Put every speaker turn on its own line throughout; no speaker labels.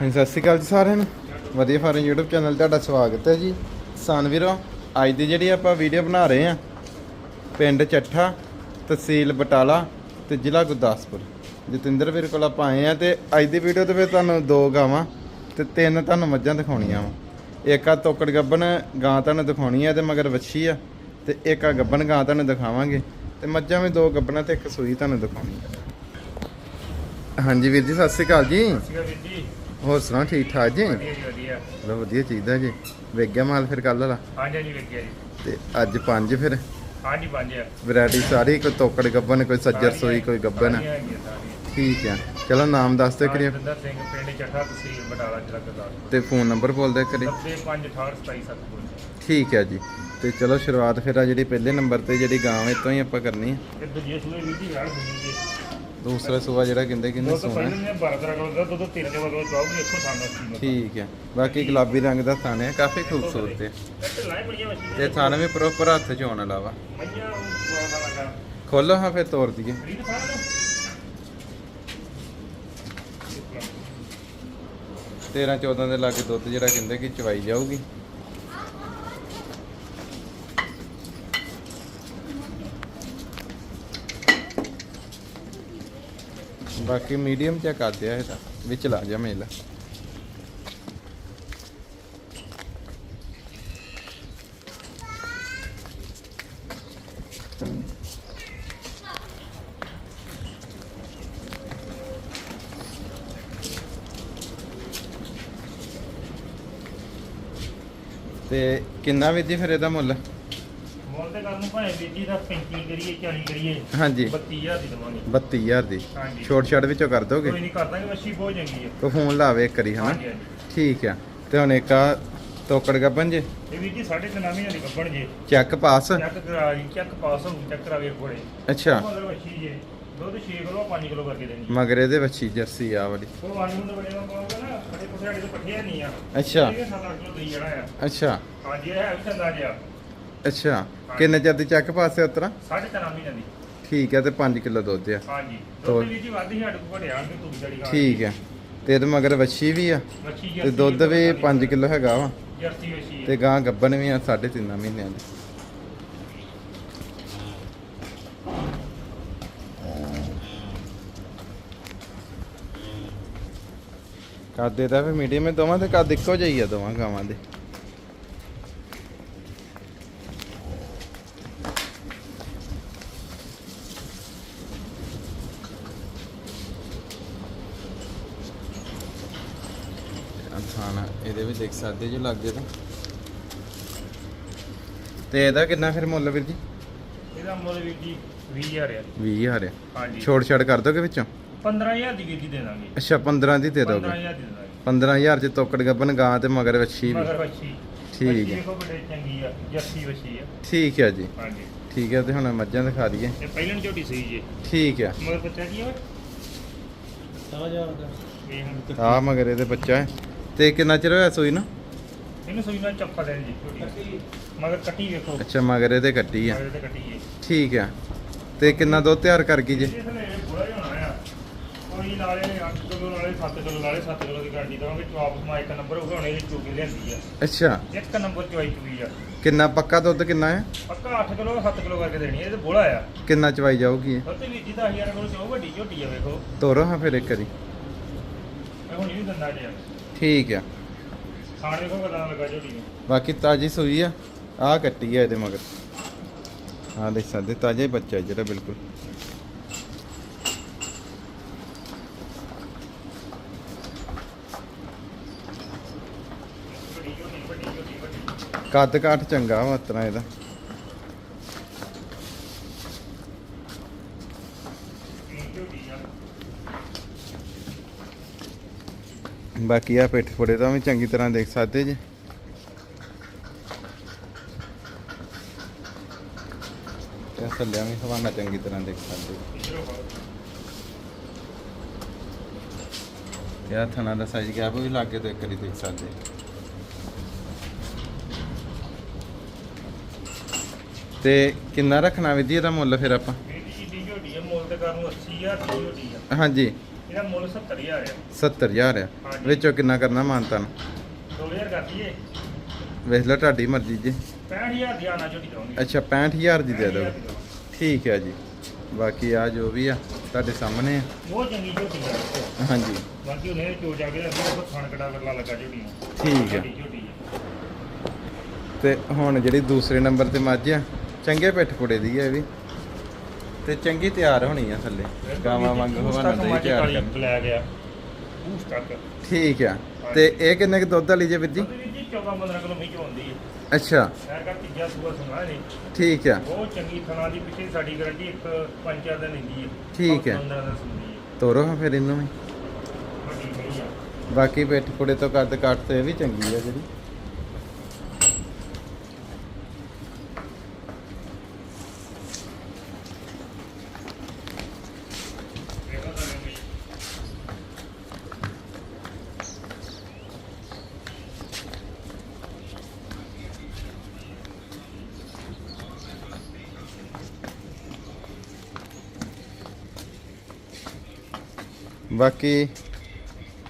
ਹਾਂਜੀ, ਸਤਿ ਸ਼੍ਰੀ ਅਕਾਲ ਜੀ ਸਾਰਿਆਂ ਨੂੰ। ਵਧੀਆ ਫਾਰਮ YouTube ਚੈਨਲ ਤੁਹਾਡਾ ਸਵਾਗਤ ਹੈ ਜੀ। ਕਿਸਾਨ ਵੀਰੋ, ਅੱਜ ਦੀ ਜਿਹੜੀ ਆਪਾਂ ਵੀਡੀਓ ਬਣਾ ਰਹੇ ਆ ਪਿੰਡ ਚੱਠਾ, ਤਹਿਸੀਲ ਬਟਾਲਾ ਤੇ ਜ਼ਿਲ੍ਹਾ ਗੁਰਦਾਸਪੁਰ। ਜਤਿੰਦਰ ਵੀਰ ਕੋਲ ਆਪਾਂ ਆਏ ਆ ਤੇ ਅੱਜ ਦੀ ਵੀਡੀਓ ਦੇ ਵਿੱਚ ਤੁਹਾਨੂੰ ਦੋ ਗਾਵਾਂ ਤੇ ਤਿੰਨ ਤੁਹਾਨੂੰ ਮੱਝਾਂ ਦਿਖਾਉਣੀਆਂ ਵਾ। ਇੱਕ ਆ ਤੋਕੜ ਗੱਬਨ ਗਾਂ ਤੁਹਾਨੂੰ ਦਿਖਾਉਣੀ ਆ ਤੇ ਮਗਰ ਵੱਛੀ ਆ। ਤੇ ਇੱਕ ਆ ਗੱਬਨ ਗਾਂ ਤੁਹਾਨੂੰ ਦਿਖਾਵਾਂਗੇ। ਤੇ ਮੱਝਾਂ ਵੀ ਦੋ ਗੱਬਨਾਂ ਤੇ ਇੱਕ ਸੂਈ ਤੁਹਾਨੂੰ ਦਿਖਾਉਣੀ ਆ। ਹਾਂਜੀ ਵੀਰ ਜੀ, ਸਤਿ ਸ਼੍ਰੀ ਅਕਾਲ ਜੀ।
ਸੀਗਾ ਵੀਰ ਜੀ।
ਹੋਰ ਸੁਣਾਓ ਠੀਕ ਠਾਕ ਜੀ?
ਵਧੀਆ ਜੀ ਵਧੀਆ।
ਚਲੋ ਵਧੀਆ ਚਾਹੀਦਾ ਜੀ। ਵੇਖ ਗਿਆ ਮਾਲ ਫਿਰ ਕੱਲ ਵਾਲਾ?
ਹਾਂਜੀ ਹਾਂਜੀ ਵੇਖਿਆ ਜੀ।
ਤੇ ਅੱਜ ਪੰਜ ਫਿਰ?
ਹਾਂਜੀ ਪੰਜ ਆ।
ਵੈਰਾਈਟੀ ਸਾਰੀ ਕੋਈ ਤੋਕੜ ਗੱਬਨ ਕੋਈ ਸੱਜਰ ਸੋਈ ਕੋਈ ਗੱਬਨ
ਸਾਰੀਆਂ ਹੈਗੀਆਂ ਸਾਰੀਆਂ।
ਠੀਕ ਹੈ ਚਲੋ ਨਾਮ ਦੱਸ ਦਿਓ ਕਰੀਏ
ਜਤਿੰਦਰ ਸਿੰਘ ਪਿੰਡ ਚੱਠਾ ਤਹਿਸੀਲ ਬਟਾਲਾ ਜ਼ਿਲ੍ਹਾ ਗੁਰਦਾਸਪੁਰ।
ਤੇ ਫੋਨ ਨੰਬਰ ਬੋਲ ਦਿਓ ਕਰੀ
95682777
ਠੀਕ ਹੈ ਜੀ। ਤੇ ਚਲੋ ਸ਼ੁਰੂਆਤ ਫਿਰ ਆ ਜਿਹੜੀ ਪਹਿਲੇ ਨੰਬਰ ਤੇ ਜਿਹੜੀ ਗਾਂ ਇਹ ਤੋਂ ਹੀ ਆਪਾਂ ਕਰਨੀ ਹੈ
ਤੇ ਦੂਜੇ ਸੂਏ ਵੀਰ ਜੀ ਯਾਰ ਸੁਣੀ ਜੀ
ਦੂਸਰਾ ਸੂਆ ਜਿਹੜਾ ਕਹਿੰਦੇ ਕਿੰਨੇ
ਦੋ ਤੋਂ
ਸੋਨਾ
ਪਹਿਲਾਂ ਨੇ 12 ਤਰ੍ਹਾਂ ਕੋਲ ਦੋ ਤੋਂ ਤਿੰਨ ਦੇ ਕੋਲ ਜਾਓਗੇ ਦੇਖੋ ਸਾਨੂੰ ਕੀ
ਠੀਕ ਹੈ। ਬਾਕੀ ਗੁਲਾਬੀ ਰੰਗ ਦਾ ਥਾਨ ਹੈ ਕਾਫੀ ਖੂਬਸੂਰਤ ਹੈ।
ਤੇ ਲਾਏ ਬੜੀਆਂ
ਤੇ ਵੀ ਪ੍ਰੋਪਰ ਹੱਥ ਚ ਹੋਣ ਵਾਲਾ ਵਾ।
ਮਈਆਂ ਵਾਲਾ ਲਗਾ
ਖੋਲੋ ਹਾਂ ਫਿਰ ਤੋੜ ਦਈਏ।
ਸਾਰਾ
13 14 ਦੇ ਲਾਗੇ ਦੁੱਧ ਜਿਹੜਾ ਕਹਿੰਦੇ ਕਿ ਚਵਾਈ ਜਾਊਗੀ। ਬਾਕੀ ਮੀਡੀਅਮ ਚ ਕਰ ਦਿਆ ਇਹ ਵਿੱਚ ਲਾ ਜਾ ਮੇਲਾ। ਤੇ ਕਿੰਨਾ ਵੀ ਜੀ ਫਿਰ ਇਹਦਾ ਮੁੱਲ?
ਮੋਲ ਤੇ ਕਰਨ ਨੂੰ ਭਾਵੇਂ ਵੀਰ ਜੀ ਦਾ 35 ਕਰੀਏ 40 ਕਰੀਏ
ਹਾਂਜੀ।
32000 ਦੀ ਦਵਾਂਗੇ।
32000 ਦੀ।
ਹਾਂਜੀ।
ਛੋਟ ਛਾਟ ਵਿੱਚੋਂ ਕਰ ਦੋਗੇ?
ਕੋਈ ਨਹੀਂ ਕਰਦਾਂਗੇ ਮੱਛੀ ਬਹੁਤ ਚੰਗੀ ਹੈ।
ਕੋ ਫੋਨ ਲਾਵੇ ਇੱਕ ਕਰੀ ਹਨਾ?
ਹਾਂਜੀ ਹਾਂਜੀ।
ਠੀਕ ਆ। ਤੇ ਹੁਣ ਇੱਕ ਆ ਤੋਕੜ ਗੱਬਨ ਜੇ?
ਇਹ ਵੀਰ ਜੀ ਸਾਢੇ ਤਿੰਨ ਮਹੀਨੇ ਦੀ ਕੱਪਣ ਜੇ।
ਚੈੱਕ ਪਾਸ?
ਚੈੱਕ ਕਰਾ ਜੀ ਚੈੱਕ ਪਾਸ ਹੋ ਚੈੱਕ ਕਰਾਵੇ ਕੋਲੇ।
ਅੱਛਾ।
ਮਗਰ ਵੱਛੀ ਜੇ। ਦੁੱਧ 6 ਕਿਲੋ 5 ਕਿਲੋ ਕਰਕੇ ਦੇਣੀ
ਮਗਰ ਇਹਦੇ ਵੱਛੀ ਜਰਸੀ ਆ ਵਾਲੀ।
ਉਹ ਵਾਲੀ ਨੂੰ ਬੜੇ ਨੂੰ ਪਾਉਂਗਾ ਨਾ ਬੜੇ ਕੁਛ ਸਾਡੇ ਤੋਂ ਪੱਠੀਆਂ ਨਹੀਂ ਆ।
ਅੱਛਾ।
ਇਹ 7-8 ਕਿਲੋ ਦਈ ਜਾਣਾ ਆ।
ਅੱਛਾ।
ਹਾਂਜੀ ਇਹ ਹੈ ਵੀ ਚੰਗਾ ਜਿਆ
ਅੱਛਾ। ਕਿੰਨੇ ਚਿਰ ਦੀ ਚੈੱਕ ਪਾਸ ਉਤਰਾ
ਸਾਢੇ ਮਹੀਨੇ ਦੀ
ਠੀਕ ਹੈ ਤੇ 5 ਕਿਲੋ ਦੁੱਧ ਆ।
ਹਾਂਜੀ। ਦੁੱਧ ਵੀ ਜੀ ਵੱਧ ਹੀ ਸਾਡੇ ਕੋਲ ਘਟਿਆ ਕਿ ਤੂੰ ਜੜੀ ਖਾ
ਠੀਕ ਹੈ। ਤੇ ਇਹਦੇ ਮਗਰ ਵੱਛੀ ਵੀ ਆ। ਤੇ ਦੁੱਧ ਵੀ 5 ਕਿਲੋ ਹੈਗਾ ਵਾ।
ਜਰਸੀ ਵੱਛੀ
ਤੇ ਗਾਂ ਗੱਬਨ ਵੀ ਆ 3.5 ਮਹੀਨਿਆਂ ਦੀ ਕੱਦ ਇਹਦਾ ਵੀ ਮੀਡੀਅਮ ਹੈ ਦੋਵਾਂ ਦੇ ਕੱਦ ਇੱਕੋ ਜਿਹੀ ਆ ਦੋਵਾਂ ਗਾਵਾਂ ਦੇ। ਥਾਣਾ ਇਹਦੇ ਵੀ ਦੇਖ ਸਕਦੇ ਜੇ ਲੱਗੇ ਤਾਂ। ਤੇ ਇਹਦਾ ਕਿੰਨਾ ਫਿਰ ਮੁੱਲ ਵੀਰ ਜੀ?
ਇਹਦਾ ਮੁੱਲ ਵੀਰ ਜੀ 20000 ਆ।
20000 ਹੈ
ਹਾਂਜੀ।
ਛੋੜ ਛਾੜ ਕਰ ਦੋਗੇ ਵਿੱਚੋਂ?
15000 ਦੀ ਵੀਰ ਜੀ ਦੇ ਦਾਂਗੇ।
ਅੱਛਾ 15 ਦੀ ਦੇ ਦੋਗੇ।
15000 ਦੀ ਦੇ ਦਾਂਗੇ।
15000 ਚ ਤੋਕੜ ਗੱਬਨ ਗਾਂ ਤੇ ਮਗਰ ਵੱਛੀ ਵੀ।
ਮਗਰ ਵੱਛੀ।
ਠੀਕ
ਵੱਛੀ
ਹੈ।
ਦੇਖੋ ਬੜੇ ਚੰਗੀ ਆ ਜਰਸੀ ਵੱਛੀ ਆ।
ਠੀਕ ਹੈ ਜੀ।
ਹਾਂਜੀ।
ਠੀਕ ਹੈ ਤੇ ਹੁਣ ਮੱਝਾਂ ਦਿਖਾ ਦਈਏ।
ਇਹ ਪਹਿਲਣ ਝੋਟੀ ਸਹੀ ਜੀ।
ਠੀਕ ਹੈ
ਮਗਰ ਬੱਚਾ ਕੀ ਆ ਸਵਾ ਜਾ ਇਹ ਹੁਣ
ਆ ਮਗਰ ਇਹਦੇ ਬੱਚਾ ਹੈ। ਤੇ ਕਿੰਨਾ ਚਿਰ ਹੋਇਆ ਸੂਈ ਨਾ?
ਇਹਨੂੰ ਸੂਈ ਨਾਲ ਚੱਪਾ ਲੈਣ ਜੀ ਝੋਟੀ ਮਗਰ ਕੱਟੀ ਵੇਖੋ।
ਅੱਛਾ ਮਗਰ ਇਹਦੇ ਕੱਟੀ ਆ।
ਮਗਰ ਤੇ ਕੱਟੀ ਹੈ
ਠੀਕ ਹੈ ਤੇ ਕਿੰਨਾ ਦੁੱਧ ਤਿਆਰ ਕਰ ਗਈ ਜੇ?
ਇਸ ਨੇ ਬੁਰਾ ਹੀ ਹੋਣਾ ਆ। ਕੋਈ ਨਾਲੇ 8 ਕਿਲੋ ਨਾਲੇ 7 ਕਿਲੋ ਨਾਲੇ 7 ਕਿਲੋ ਦੀ ਗਾਂਡੀ ਦਵਾਂਗੇ ਚੌਪ ਸਮਾ ਇੱਕ ਨੰਬਰ ਹੋਊਗਾ ਹੁਣ ਇਹਦੀ ਚੋਕੀ ਲਿਆਂਦੀ ਆ।
ਅੱਛਾ।
ਇੱਕ ਨੰਬਰ ਚਵਾਈ ਚੁਈ ਆ।
ਕਿੰਨਾ ਪੱਕਾ ਦੁੱਧ ਕਿੰਨਾ ਹੈ
ਪੱਕਾ 8 ਕਿਲੋ 7 ਕਿਲੋ ਕਰਕੇ ਦੇਣੀ ਇਹ ਤੇ ਬੋਲਾ ਆ।
ਕਿੰਨਾ ਚਵਾਈ ਜਾਊਗੀ ਇਹ?
ਸੱਤੇ ਵੀ ਜੀ 10000 ਕਿਲੋ ਚੋ ਵੱਡੀ ਝੋਟੀ ਆ ਵੇਖੋ।
ਤੋਰੋ ਹਾਂ ਫਿਰ ਇੱਕ ਵਾਰੀ।
ਦੰਦਾ
ਠੀਕ ਆ।
ਖਾਣ ਵੇਖੋ ਕਿਦਾਂ ਲੱਗਾ ਝੋਟੀ ਨੂੰ।
ਬਾਕੀ ਤਾਜੀ ਸੂਈ ਆ ਆ ਕੱਟੀ ਆ ਇਹਦੇ ਮਗਰ। ਹਾਂ ਦੇਖ ਸਕਦੇ ਤਾਜ਼ਾ ਹੀ ਬੱਚਾ ਜਿਹੜਾ ਬਿਲਕੁਲ। ਕੱਦ ਕਾਠ ਚੰਗਾ ਵਾ ਉਤਰਾ ਇਹਦਾ
ਇਹ ਝੋਟੀ ਆ
ਬਾਕੀ ਆ ਪਿੱਠ ਫੁੜੇ ਦਾ ਵੀ ਚੰਗੀ ਤਰ੍ਹਾਂ ਦੇਖ ਸਕਦੇ ਜੀ। ਤੇ ਥੱਲਿਆਂ ਵੀ ਹਵਾਨਾ ਚੰਗੀ ਤਰ੍ਹਾਂ ਦੇਖ ਸਕਦੇ। ਇਹ ਥਣਾ ਦਾ ਸਾਈਜ਼ ਗੈਪ ਵੀ ਲਾਗੇ ਤੋਂ ਇੱਕ ਵਾਰੀ ਦੇਖ ਸਕਦੇ। ਤੇ ਕਿੰਨਾ ਰੱਖਣਾ ਵਿਧੀ ਇਹਦਾ ਮੁੱਲ ਫਿਰ ਆਪਾਂ?
ਇਹਦੀ ਜਿੱਡੀ ਝੋਟੀ ਆ ਮੁੱਲ ਤੇ ਕਰਨ ਨੂੰ 80000 ਦੀ ਝੋਟੀ ਆ।
ਹਾਂਜੀ।
ਇਹਦਾ ਮੁੱਲ 70000 ਆ।
70000 ਆ।
ਹਾਂਜੀ।
ਵਿੱਚੋਂ ਕਿੰਨਾ ਕਰਨਾ ਮਾਨਤਨ?
2000 ਕਰ ਦਈਏ।
ਵੇਖ ਲਓ ਤੁਹਾਡੀ ਮਰਜ਼ੀ ਜੀ।
65000 ਦੀ ਆਣਾ ਝੋਟੀ ਦਵਾਂਗੇ
ਅੱਛਾ 65000 ਦੀ ਦੇ ਦਿਓ। ਠੀਕ ਹੈ ਜੀ। ਬਾਕੀ ਆ ਜੋ ਵੀ ਆ ਤੁਹਾਡੇ ਸਾਹਮਣੇ ਆ।
ਬਹੁਤ ਚੰਗੀ ਝੋਟੀ ਆ।
ਹਾਂਜੀ।
ਬਾਕੀ ਉਹਨੇ ਚੋ ਜਾ ਕੇ ਅਸੀਂ ਉਹ ਥਣ ਕਟਾ ਕਰਲਾ ਲੱਗਾ ਝੋਟੀ ਨੂੰ।
ਠੀਕ
ਝੋਟੀ ਆ।
ਤੇ ਹੁਣ ਜਿਹੜੀ ਦੂਸਰੇ ਨੰਬਰ ਤੇ ਮੱਝ ਆ ਚੰਗੇ ਪਿੱਠ ਕੁੜੇ ਦੀ ਆ ਇਹ ਵੀ। ਤੇ ਚੰਗੀ ਤਿਆਰ ਹੋਣੀ ਆ ਥੱਲੇ। ਗਾਵਾਂ ਵਾਂਗ ਹਵਾਨਾ ਦੇ ਤਿਆਰ ਕਰ
ਉਸ ਤੱਕ
ਠੀਕ ਆ। ਤੇ ਇਹ ਕਿੰਨੇ ਕੁ ਦੁੱਧ ਵਾਲੀ ਜੇ ਵੀਰ ਜੀ?
ਉਹਦੇ ਵਿੱਚ ਜੀ 14 15 ਕਿਲੋ ਮੀਚ ਹੁੰਦੀ ਹੈ
ਅੱਛਾ।
ਸ਼ਹਿਰ ਦਾ ਤੀਜਾ ਸੂਆ ਸੁਣਾ ਨੇ
ਠੀਕ ਆ।
ਬਹੁਤ ਚੰਗੀ ਥਣਾ ਦੀ ਪਿੱਛੇ ਸਾਡੀ ਗਾਰੰਟੀ ਇੱਕ ਪੰਜ ਚਾਰ ਦਿਨ ਦਿੰਦੀ ਹੈ
ਠੀਕ ਹੈ।
15 ਦਿਨ ਸੁਣਦੀ ਹੈ
ਤੋਰੋ ਹਾਂ ਫਿਰ ਇਹਨੂੰ ਵੀ। ਬਾਕੀ ਪਿੱਠ ਕੁੜੇ ਤੋਂ ਕੱਦ ਕੱਟ ਤੇ ਵੀ ਚੰਗੀ ਆ ਜਿਹੜੀ
ਦੇਖੋ ਤੁਹਾਨੂੰ ਵੀ
ਬਾਕੀ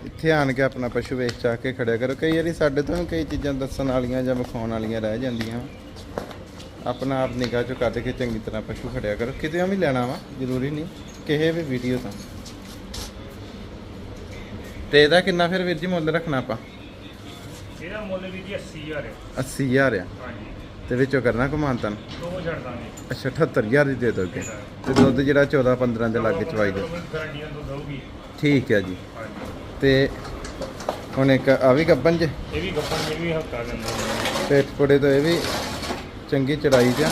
ਇੱਥੇ ਆਣ ਕੇ ਆਪਣਾ ਪਸ਼ੂ ਵੇਚ ਚਾ ਕੇ ਖੜਿਆ ਕਰੋ। ਕਈ ਵਾਰੀ ਸਾਡੇ ਤੋਂ ਕਈ ਚੀਜ਼ਾਂ ਦੱਸਣ ਵਾਲੀਆਂ ਜਾਂ ਵਿਖਾਉਣ ਵਾਲੀਆਂ ਰਹਿ ਜਾਂਦੀਆਂ। ਆਪਣਾ ਆਪ ਨਿਗਾਹ ਚੋਂ ਕੱਢ ਕੇ ਚੰਗੀ ਤਰ੍ਹਾਂ ਪਸ਼ੂ ਖੜਿਆ ਕਰੋ। ਕਿਤੇ ਵੀ ਲੈਣਾ ਵਾ ਜ਼ਰੂਰੀ ਨਹੀਂ। ਕਿਸੇ ਵੀ ਵੀਡੀਓ ਤੋਂ। ਤੇ ਇਹਦਾ ਕਿੰਨਾ ਫਿਰ ਵੀਰ ਜੀ ਮੁੱਲ ਰੱਖਣਾ ਆਪਾਂ?
ਇਹਦਾ ਮੁੱਲ ਵੀ ਜੀ 80000 ਹੈ।
80000 ਆ।
ਹਾਂਜੀ।
ਤੇ ਵਿੱਚੋਂ ਕਰਨਾ ਕਮਾਨਤਨ
ਦੋ ਛੱਡ ਦਾਂਗੇ।
ਅੱਛਾ 78000 ਦੀ ਦੇ ਦੋਗੇ। ਤੇ ਦੁੱਧ ਜਿਹੜਾ 14 15 ਦੇ ਲਾਗੇ ਚਵਾਈ ਦੇ। ਠੀਕ ਹੈ ਜੀ। ਤੇ ਹੁਣ ਇੱਕ ਆ ਵੀ ਗੱਬਨ ਚ
ਇਹ ਵੀ ਗੱਪਣ ਇਹ ਵੀ ਹਫਤਾ ਦਿੰਦੇ ਨੇ
ਪੇਟ ਪੁੜੇ ਤੋਂ ਇਹ ਵੀ ਚੰਗੀ ਚੜਾਈ ਆ।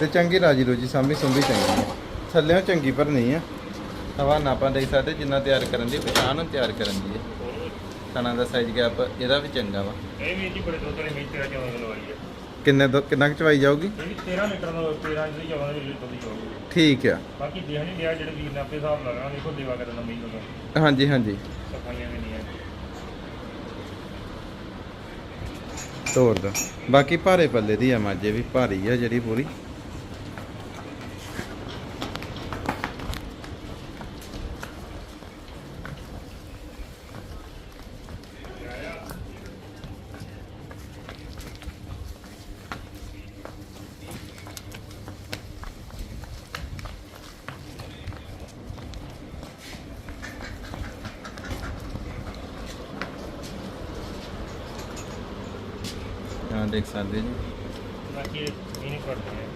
ਤੇ ਚੰਗੀ ਰਾਜੀ ਰੋਜੀ ਸਾਂਭੀ ਸੁੰਭੀ ਚੰਗੀ ਆ। ਥੱਲੇੋਂ ਚੰਗੀ ਭਰਨੀ ਆ। ਹਵਾ ਨਾ ਆਪਾਂ ਦੇਖ ਸਕਦੇ ਜਿੰਨਾ ਤਿਆਰ ਕਰਨ ਦੀ ਪਛਾਣ ਨੂੰ ਤਿਆਰ ਕਰਨ ਦੀ ਹੈ ਖਾਣਾ ਦਾ ਸਾਈਜ਼ ਗੈਪ ਇਹਦਾ ਵੀ ਚੰਗਾ ਵਾ।
ਇਹ ਵੀ ਜੀ ਬੜੇ ਦੁੱਧ ਵਾਲੀ ਮੇਚ 13 14 ਕਿਲੋ ਵਾਲੀ ਹੈ
ਕਿੰਨੇ ਦੋ ਕਿੰਨਾ ਕੁ ਚਵਾਈ ਜਾਊਗੀ?
ਇਹ ਵੀ 13 ਲੀਟਰ ਦਾ 13 ਜਿਹੜੀ 14 ਲੀਟਰ ਦੀ ਹੋਊਗੀ
ਠੀਕ ਆ।
ਬਾਕੀ ਦੇਖ ਨਹੀਂ ਲਿਆ ਜਿਹੜੇ ਵੀਰ ਨੇ ਆਪਣੇ ਹਿਸਾਬ ਲਗਾਣਾ ਦੇਖੋ ਦੇਵਾ ਕਰਨ ਦਾ ਮਹੀਨਾ ਦਾ
ਹਾਂਜੀ ਹਾਂਜੀ।
ਸਫਾਈਆਂ ਵੀ ਨਹੀਂ ਹੈ
ਤੋੜ ਦੋ। ਬਾਕੀ ਭਾਰੇ ਪੱਲੇ ਦੀ ਆ ਮਾਝੇ ਵੀ ਭਾਰੀ ਆ ਜਿਹੜੀ ਪੂਰੀ। ਹਾਂ ਦੇਖ ਸਕਦੇ ਜੀ।
ਬਾਕੀ ਇਹ ਨਹੀਂ ਕਰਦੇ ਨੇ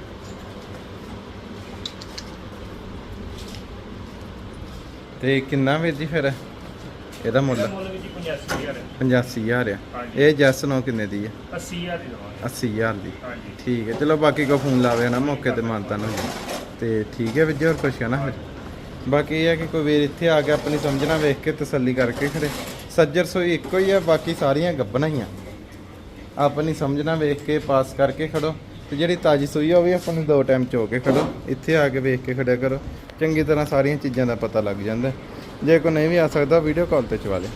ਤੇ ਕਿੰਨਾ ਵੀਰ ਜੀ ਫਿਰ? ਇਹਦਾ ਮੁੱਲ?
ਮੁੱਲ ਵੀ ਜੀ 85000 ਹੈ।
85000 ਆ।
ਹਾਂਜੀ।
ਇਹ ਜੈਸ ਨੋ ਕਿੰਨੇ ਦੀ ਆ?
80000 ਦੀ ਦਵਾਂਗੇ।
80000 ਦੀ।
ਹਾਂਜੀ।
ਠੀਕ ਹੈ ਚਲੋ ਬਾਕੀ ਕੋ ਫੋਨ ਲਾਵੇ ਨਾ ਮੌਕੇ ਤੇ ਮਾਨਤਾ ਨੂੰ ਤੇ ਠੀਕ ਹੈ ਵੀਰ ਜੀ ਹੋਰ ਕੁਛ ਹੈ ਨਾ ਫਿਰ? ਬਾਕੀ ਇਹ ਹੈ ਕਿ ਕੋਈ ਵੀਰ ਇੱਥੇ ਆ ਕੇ ਆਪਣੀ ਸਮਝਣਾ ਵੇਖ ਕੇ ਤਸੱਲੀ ਕਰਕੇ ਖੜੇ। ਸੱਜਰ ਸੋਈ ਇੱਕੋ ਹੀ ਆ ਬਾਕੀ ਸਾਰੀਆਂ ਗੱਬਣਾ ਹੀ ਆ। ਆਪਣੀ ਸਮਝਣਾ, ਵੇਖ ਕੇ ਪਾਸ ਕਰਕੇ ਖੜੋ। ਤੇ ਜਿਹੜੀ ਤਾਜੀ ਸੂਈ ਆ, ਉਹ ਵੀ ਆਪਾਂ ਨੂੰ ਦੋ ਟਾਈਮ ਚੋ ਕੇ ਖੜੋ। ਇੱਥੇ ਆ ਕੇ ਵੇਖ ਕੇ ਖੜਿਆ ਕਰੋ। ਚੰਗੀ ਤਰ੍ਹਾਂ ਸਾਰੀਆਂ ਚੀਜ਼ਾਂ ਦਾ ਪਤਾ ਲੱਗ ਜਾਂਦਾ। ਜੇ ਕੋਈ ਨਹੀਂ ਵੀ ਆ ਸਕਦਾ ਵੀਡੀਓ ਕਾਲ ਤੇ ਚਵਾ ਲੈ